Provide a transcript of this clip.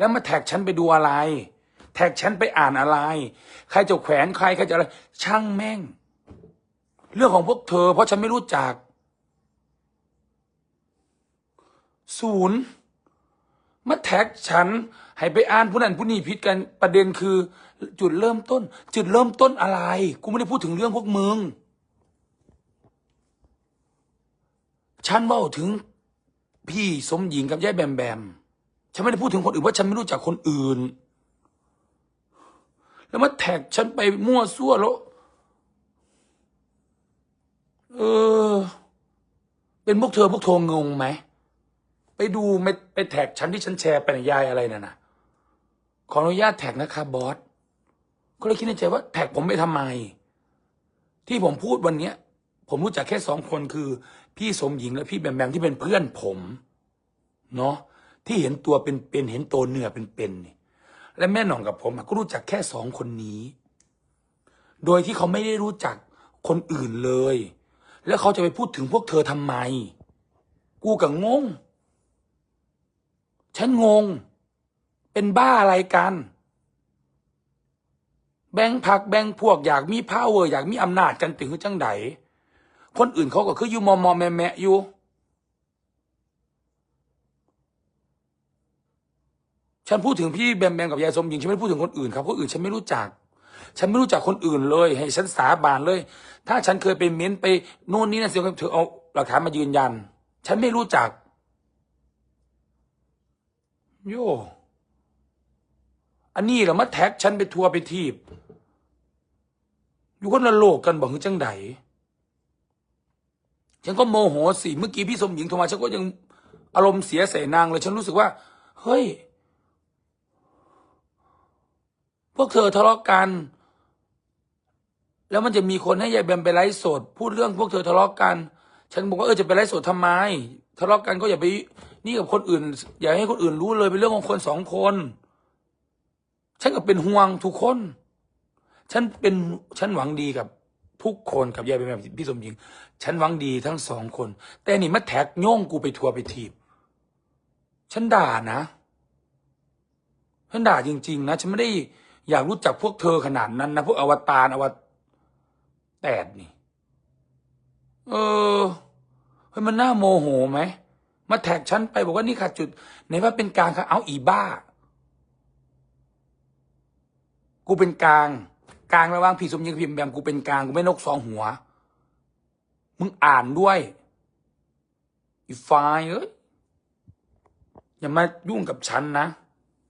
แล้วมาแท็กฉันไปดูอะไร แท็กฉันไปอ่านอะไร ใครจะแขวนใครใครจะอะไร ช่างแม่ง เรื่องของพวกเธอ เพราะฉันไม่รู้จัก ศูนย์มาแท็กฉัน ให้ไปอ่านผู้นั้นผู้นี้ผิดกันประเด็นคือ จุดเริ่มต้น จุดเริ่มต้นอะไร กูไม่ได้พูดถึงเรื่องพวกมึง ฉันว่าถึงพี่สมหญิงกับยายแบมแบม ฉันไม่ได้พูดถึงคนอื่นเพราะฉันไม่รู้จักคนอื่น แล้วมาแท็กฉันไปมั่วซั่วแล้ว เออ เป็นพวกเธอพวกโทงงไหม ไปดูไม่ไปแท็กฉันที่ฉันแชร์ไปในยายอะไรน่ะนะขออนุญาตแท็กนะครับบอส ก็เลยคิดในใจว่าแท็กผมไปทำไม ที่ผมพูดวันเนี้ย ผมรู้จักแค่สองคนคือ พี่สมหญิงและพี่แบมแบมที่เป็นเพื่อนผม เนาะ ที่เห็นตัวเป็นเป็นเห็นตัวเนื้อเป็นเป็นนี่และแม่หน่องกับผมก็รู้จักแค่สองคนนี้ โดยที่เขาไม่ได้รู้จักคนอื่นเลย แล้วเขาจะไปพูดถึงพวกเธอทำไม กูกับงง ฉันงง เป็นบ้าอะไรกัน แบ่งพักแบ่งพวกอยากมีพาวเวอร์อยากมีอำนาจกันถึงจังไดคนอื่นเขาก็คืออยู่มอมอแมแมะอยู่ ฉันพูดถึงพี่แบมแบมกับยายสมหญิงฉันไม่ได้พูดถึงคนอื่นครับคนอื่นฉันไม่รู้จัก ฉันไม่รู้จักคนอื่นเลย ให้ฉันสาบานเลย ถ้าฉันเคยไปเม้นไปโน่นนี่นั่นเสียเธอเอาหลักฐานมายืนยัน ฉันไม่รู้จัก โยอันนี้เหรอมาแท็กฉันไปทัวร์ไปทีบ อยู่คนละโลกกันบอกคือจังไดฉันก็โมโหสิเมื่อกี้พี่สมหญิงโทรมาฉันก็ยังอารมณ์เสียใส่นางเลย ฉันรู้สึกว่า เฮ้ย พ วกเธอทะเลาะกัน แล้วมันจะมีคนให้ยายแบมไปไลฟ์สด พูดเรื่องพวกเธอทะเลาะกัน ฉันบอกว่าเออจะไปไลฟ์สดทำไม ทะเลาะกันก็อย่าไปนี่กับคนอื่น อย่าให้คนอื่นรู้เลยเป็นเรื่องของคนสองคน ฉันก็เป็นห่วงทุกคน ฉันเป็นฉันหวังดีกับทุกคนกับยายเป็นแบบพี่สมหญิง ฉันหวังดีทั้งสองคน แต่นี่มาแท็กโย่งกูไปทัวร์ไปทีบ ฉันด่านะ ฉันด่าจริง ๆ นะ ฉันไม่ได้ อยากรู้จักพวกเธอขนาดนั้นนะพวกอวตารอวแตดนี่ เออเฮ้ยมันน่าโมโหไหมมาแท็กฉันไปบอกว่านี่ขาดจุดไหนว่าเป็นกลางค่ะเอาอีบ้า กูเป็นกลาง กลางระหว่างพี่สมยิงกับพิมพ์แบมกูเป็นกลางกูไม่นกสองหัว มึงอ่านด้วยอีไฟล์เอ้ยอย่ามายุ่งกับฉันนะ